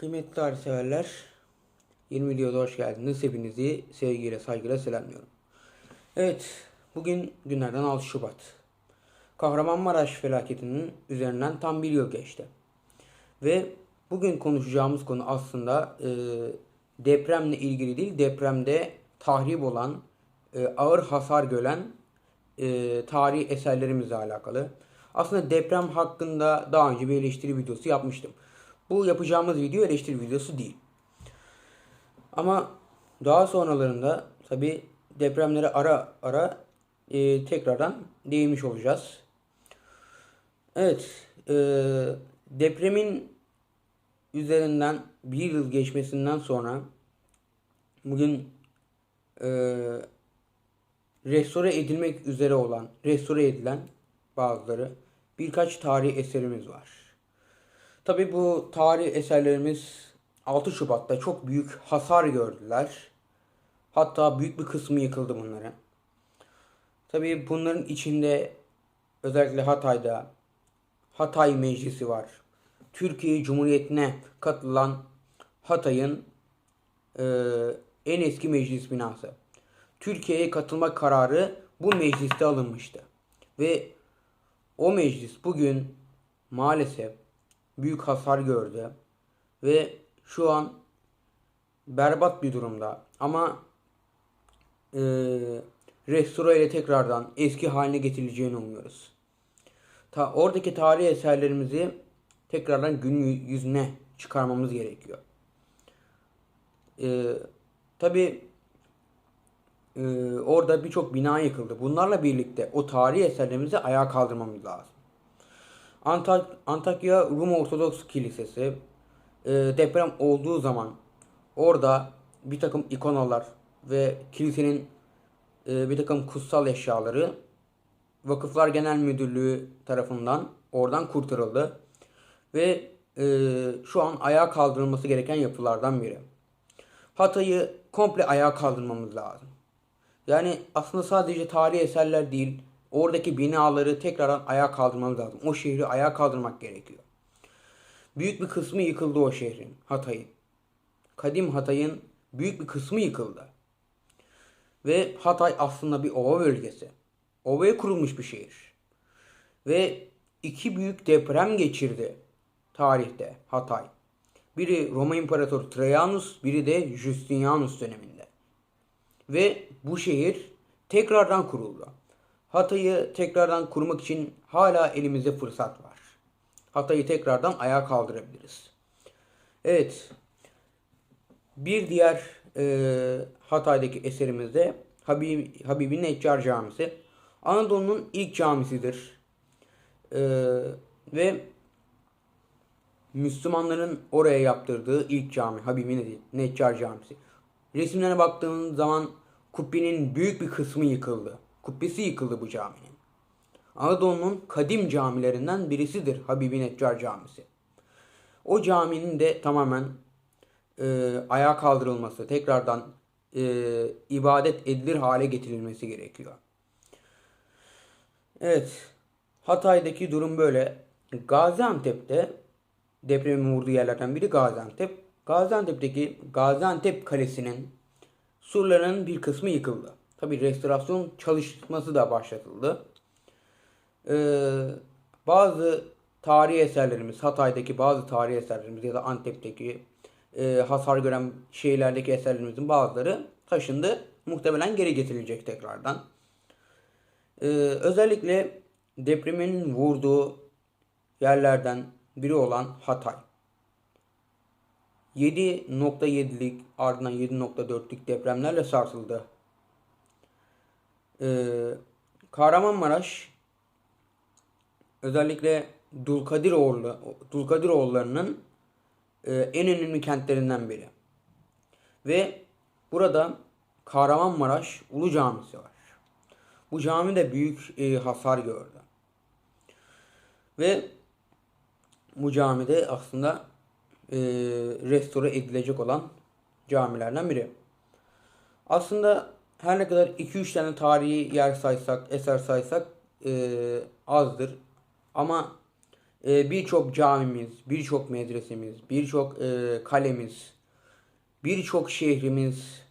Kıymetli tarih severler, 20 videoda hoş geldiniz. Hepinizi sevgiyle, saygıyla selamlıyorum. Evet, bugün günlerden 6 Şubat. Kahramanmaraş felaketinin üzerinden tam bir yıl geçti. Ve bugün konuşacağımız konu aslında e, depremle ilgili değil, depremde tahrip olan, e, ağır hasar gören e, tarihi eserlerimizle alakalı. Aslında deprem hakkında daha önce bir eleştiri videosu yapmıştım. Bu yapacağımız video eleştiri videosu değil. Ama daha sonralarında tabi depremlere ara ara e, tekrardan değinmiş olacağız. Evet, e, depremin üzerinden bir yıl geçmesinden sonra bugün e, restore edilmek üzere olan, restore edilen bazıları birkaç tarihi eserimiz var. Tabi bu tarih eserlerimiz 6 Şubat'ta çok büyük hasar gördüler. Hatta büyük bir kısmı yıkıldı bunların. Tabi bunların içinde özellikle Hatay'da Hatay Meclisi var. Türkiye Cumhuriyeti'ne katılan Hatay'ın e, en eski meclis binası. Türkiye'ye katılma kararı bu mecliste alınmıştı. Ve o meclis bugün maalesef büyük hasar gördü ve şu an berbat bir durumda. Ama e, restore ile tekrardan eski haline getirileceğini umuyoruz. Ta, oradaki tarihi eserlerimizi tekrardan gün yüzüne çıkarmamız gerekiyor. E, Tabi e, orada birçok bina yıkıldı. Bunlarla birlikte o tarihi eserlerimizi ayağa kaldırmamız lazım. Antak Antakya Rum Ortodoks Kilisesi e, deprem olduğu zaman orada bir takım ikonalar ve kilisenin e, bir takım kutsal eşyaları Vakıflar Genel Müdürlüğü tarafından oradan kurtarıldı. Ve e, şu an ayağa kaldırılması gereken yapılardan biri. Hatay'ı komple ayağa kaldırmamız lazım. Yani aslında sadece tarihi eserler değil, oradaki binaları tekrardan ayağa kaldırmamız lazım. O şehri ayağa kaldırmak gerekiyor. Büyük bir kısmı yıkıldı o şehrin, Hatay'ın. Kadim Hatay'ın büyük bir kısmı yıkıldı. Ve Hatay aslında bir ova bölgesi. Ovaya kurulmuş bir şehir. Ve iki büyük deprem geçirdi tarihte Hatay. Biri Roma İmparatoru Trajanus, biri de Justinianus döneminde. Ve bu şehir tekrardan kuruldu. Hatay'ı tekrardan kurmak için hala elimizde fırsat var. Hatay'ı tekrardan ayağa kaldırabiliriz. Evet. Bir diğer e, Hatay'daki eserimizde Habib, Habibi Neccar Camisi. Anadolu'nun ilk camisidir. E, ve Müslümanların oraya yaptırdığı ilk cami Habibi Neccar Camisi. Resimlerine baktığın zaman kubbenin büyük bir kısmı yıkıldı. Kubbesi yıkıldı bu caminin. Anadolu'nun kadim camilerinden birisidir Habibi Neccar Camisi. O caminin de tamamen e, ayağa kaldırılması, tekrardan e, ibadet edilir hale getirilmesi gerekiyor. Evet, Hatay'daki durum böyle. Gaziantep'te depremin vurduğu yerlerden biri Gaziantep. Gaziantep'teki Gaziantep Kalesi'nin surlarının bir kısmı yıkıldı. Tabi restorasyon çalışması da başlatıldı. Ee, bazı tarihi eserlerimiz, Hatay'daki bazı tarihi eserlerimiz ya da Antep'teki e, hasar gören şehirlerdeki eserlerimizin bazıları taşındı. Muhtemelen geri getirilecek tekrardan. Ee, özellikle depremin vurduğu yerlerden biri olan Hatay. 7.7'lik ardından 7.4'lük depremlerle sarsıldı. Ee, Kahramanmaraş özellikle Dulkadiroğlu, Dulkadiroğullarının e, en önemli kentlerinden biri. Ve burada Kahramanmaraş Ulu Camisi var. Bu cami de büyük e, hasar gördü. Ve bu camide aslında e, restore edilecek olan camilerden biri. Aslında her ne kadar 2-3 tane tarihi yer saysak, eser saysak e, azdır. Ama e, birçok camimiz, birçok medresemiz, birçok e, kalemiz, birçok şehrimiz,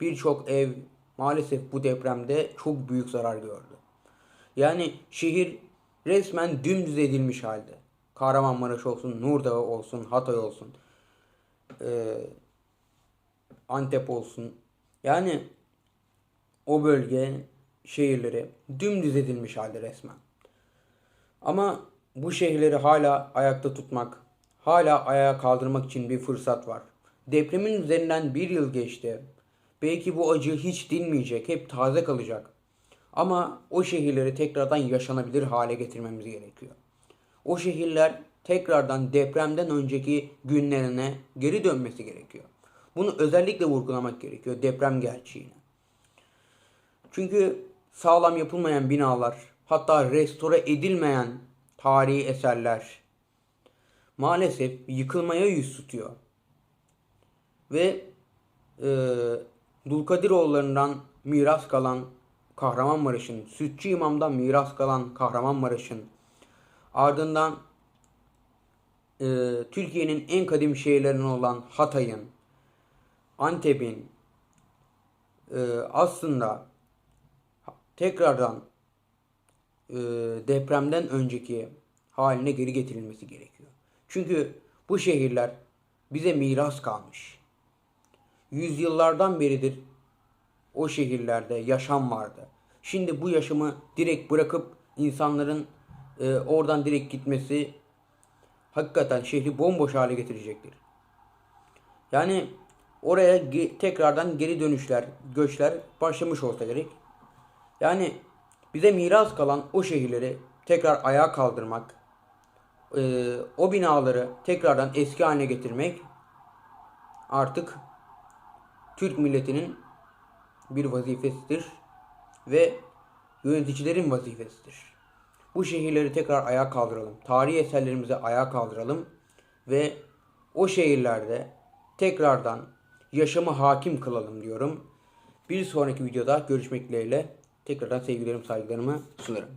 birçok ev maalesef bu depremde çok büyük zarar gördü. Yani şehir resmen dümdüz edilmiş halde. Kahramanmaraş olsun, Nurdağ olsun, Hatay olsun, e, Antep olsun. Yani o bölge şehirleri dümdüz edilmiş halde resmen. Ama bu şehirleri hala ayakta tutmak, hala ayağa kaldırmak için bir fırsat var. Depremin üzerinden bir yıl geçti. Belki bu acı hiç dinmeyecek, hep taze kalacak. Ama o şehirleri tekrardan yaşanabilir hale getirmemiz gerekiyor. O şehirler tekrardan depremden önceki günlerine geri dönmesi gerekiyor. Bunu özellikle vurgulamak gerekiyor deprem gerçeğini. Çünkü sağlam yapılmayan binalar, hatta restore edilmeyen tarihi eserler maalesef yıkılmaya yüz tutuyor. Ve e, Dulkadiroğullarından miras kalan Kahramanmaraş'ın, Sütçü İmam'dan miras kalan Kahramanmaraş'ın, ardından e, Türkiye'nin en kadim şehirlerinden olan Hatay'ın, Antep'in e, aslında tekrardan e, depremden önceki haline geri getirilmesi gerekiyor. Çünkü bu şehirler bize miras kalmış. Yüzyıllardan beridir o şehirlerde yaşam vardı. Şimdi bu yaşamı direkt bırakıp insanların e, oradan direkt gitmesi hakikaten şehri bomboş hale getirecektir. Yani oraya ge- tekrardan geri dönüşler, göçler başlamış olsa gerek. Yani bize miras kalan o şehirleri tekrar ayağa kaldırmak, e, o binaları tekrardan eski haline getirmek artık Türk milletinin bir vazifesidir ve yöneticilerin vazifesidir. Bu şehirleri tekrar ayağa kaldıralım. Tarihi eserlerimizi ayağa kaldıralım ve o şehirlerde tekrardan yaşamı hakim kılalım diyorum. Bir sonraki videoda görüşmek dileğiyle tekrardan sevgilerimi saygılarımı sunarım.